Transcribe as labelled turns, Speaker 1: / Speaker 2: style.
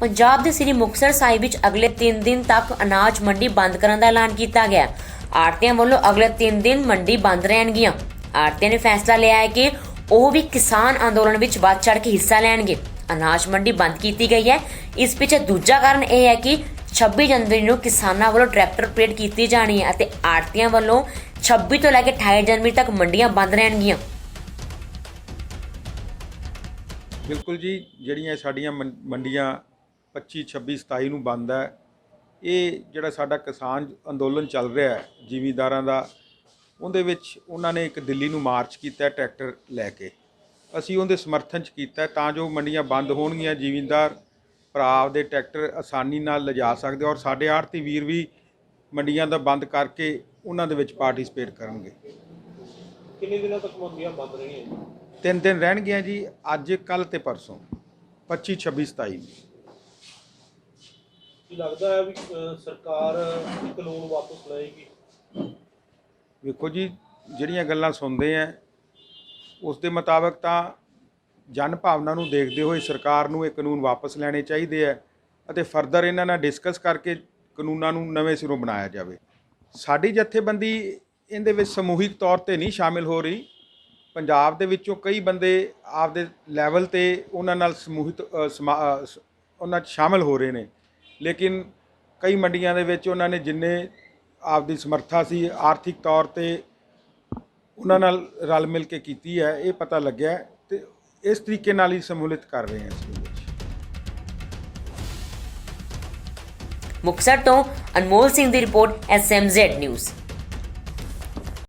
Speaker 1: ਪੰਜਾਬ ਦੇ ਸ੍ਰੀ ਮੁਕਤਸਰ ਸਾਹਿਬ ਵਿੱਚ ਅਗਲੇ 3 ਦਿਨ ਤੱਕ ਅਨਾਜ ਮੰਡੀ ਬੰਦ ਕਰਨ ਦਾ ਐਲਾਨ ਕੀਤਾ ਗਿਆ। ਆੜਤੀਆਂ ਵੱਲੋਂ ਅਗਲੇ 3 ਦਿਨ ਮੰਡੀ ਬੰਦ ਰਹਿਣਗੀਆਂ। ਆੜਤੀਆਂ ਨੇ ਫੈਸਲਾ ਲਿਆ ਹੈ ਕਿ ਉਹ ਵੀ ਕਿਸਾਨ ਅੰਦੋਲਨ ਵਿੱਚ ਵੱਧ ਚੜ੍ਹ ਕੇ ਹਿੱਸਾ ਲੈਣਗੇ। ਅਨਾਜ ਮੰਡੀ ਬੰਦ ਕੀਤੀ ਗਈ ਹੈ। ਇਸ ਪਿੱਛੇ ਦੂਜਾ ਕਾਰਨ ਇਹ ਹੈ ਕਿ 26 ਜਨਵਰੀ ਨੂੰ ਕਿਸਾਨਾਂ ਵੱਲੋਂ ਟਰੈਕਟਰ ਪਰੇਡ ਕੀਤੀ ਜਾਣੀ ਹੈ ਅਤੇ ਆੜਤੀਆਂ ਵੱਲੋਂ 26 ਤੋਂ ਲੈ ਕੇ 28 ਜਨਵਰੀ ਤੱਕ ਮੰਡੀਆਂ ਬੰਦ ਰਹਿਣਗੀਆਂ।
Speaker 2: ਬਿਲਕੁਲ ਜੀ, ਜਿਹੜੀਆਂ ਸਾਡੀਆਂ ਮੰਡੀਆਂ 25 26 27 ਨੂੰ ਬੰਦ ਹੈ। ਇਹ ਜਿਹੜਾ ਸਾਡਾ ਕਿਸਾਨ ਅੰਦੋਲਨ ਚੱਲ ਰਿਹਾ ਹੈ ਜ਼ਿਮੀਂਦਾਰਾਂ ਦਾ ਉਹਦੇ ਵਿੱਚ ਉਹਨਾਂ ਨੇ ਇੱਕ ਦਿੱਲੀ ਨੂੰ ਮਾਰਚ ਕੀਤਾ ਟਰੈਕਟਰ ਲੈ ਕੇ। ਅਸੀਂ ਉਹਦੇ ਸਮਰਥਨ ਚ ਕੀਤਾ ਤਾਂ ਜੋ ਮੰਡੀਆਂ ਬੰਦ ਹੋਣਗੀਆਂ ਜ਼ਿਮੀਂਦਾਰ ਭਰਾ ਆਪਦੇ ਟਰੈਕਟਰ ਆਸਾਨੀ ਨਾਲ ਲਿਜਾ ਸਕਦੇ ਔਰ ਸਾਡੇ ਆੜਤੀ ਵੀਰ ਵੀ ਮੰਡੀਆਂ ਦਾ ਬੰਦ ਕਰਕੇ ਉਹਨਾਂ ਦੇ ਵਿੱਚ ਪਾਰਟਿਸਿਪੇਟ ਕਰਨਗੇ।
Speaker 3: ਕਿੰਨੇ ਦਿਨਾਂ ਤੱਕ ਮੰਡੀਆਂ ਬੰਦ ਰਹਿਣੀਆਂ ਜੀ?
Speaker 2: ਤਿੰਨ ਦਿਨ ਰਹਿਣਗੀਆਂ ਜੀ ਅੱਜ ਕੱਲ ਤੇ ਪਰਸੋਂ 25 26 27
Speaker 3: ਕੀ ਲੱਗਦਾ ਹੈ ਵੀ ਅਹ, ਸਰਕਾਰ ਇਹ ਕਾਨੂੰਨ ਵਾਪਸ ਲਏਗੀ?
Speaker 2: ਵੇਖੋ ਜੀ ਜਿਹੜੀਆਂ ਗੱਲਾਂ ਸੁਣਦੇ ਆ ਉਸ ਦੇ ਮੁਤਾਬਕ ਤਾਂ ਜਨ ਭਾਵਨਾ ਨੂੰ ਦੇਖਦੇ ਹੋਏ ਸਰਕਾਰ ਨੂੰ ਇਹ ਕਾਨੂੰਨ ਵਾਪਸ ਲੈਣੇ ਚਾਹੀਦੇ ਆ ਅਤੇ ਫਰਦਰ ਇਹਨਾਂ ਨਾਲ ਡਿਸਕਸ ਕਰਕੇ ਕਾਨੂੰਨਾਂ ਨੂੰ ਨਵੇਂ ਸਿਰੋਂ ਬਣਾਇਆ ਜਾਵੇ। ਸਾਡੀ ਜਥੇਬੰਦੀ ਇਹਦੇ ਵਿੱਚ ਸਮੂਹਿਕ ਤੌਰ ਤੇ ਨਹੀਂ ਸ਼ਾਮਿਲ ਹੋ ਰਹੀ। ਪੰਜਾਬ ਦੇ ਵਿੱਚੋਂ ਕਈ ਬੰਦੇ ਆਪਦੇ ਲੈਵਲ ਤੇ ਉਹਨਾਂ ਨਾਲ ਸਮੂਹਿਤ ਅ, ਸਮਾ- ਅ, ਸ- ਉਹਨਾਂ 'ਚ ਸ਼ਾਮਿਲ ਹੋ ਰਹੇ ਨੇ। ਲੇਕਿਨ ਕਈ ਮੰਡੀਆਂ ਦੇ ਵਿੱਚ ਉਹਨਾਂ ਨੇ ਜਿੰਨੇ ਆਪਦੀ ਸਮਰੱਥਾ ਸੀ, ਆਰਥਿਕ ਤੌਰ ਤੇ ਉਹਨਾਂ ਨਾਲ ਰਲ ਮਿਲ ਕੇ ਕੀਤੀ ਹੈ, ਇਹ ਪਤਾ ਲੱਗਿਆ ਹੈ ਤੇ ਇਸ ਤਰੀਕੇ ਨਾਲ ਹੀ ਸਮੂਲਿਤ ਕਰ ਰਹੇ ਹਾਂ ਅਸੀਂ ਇਹਦੇ
Speaker 1: ਮੁਕਤਸਰ ਤੋਂ ਅਨਮੋਲ ਸਿੰਘ ਦੀ ਰਿਪੋਰਟ ਐਸਐਮਜ਼ੈਡ ਨਿਊਜ਼।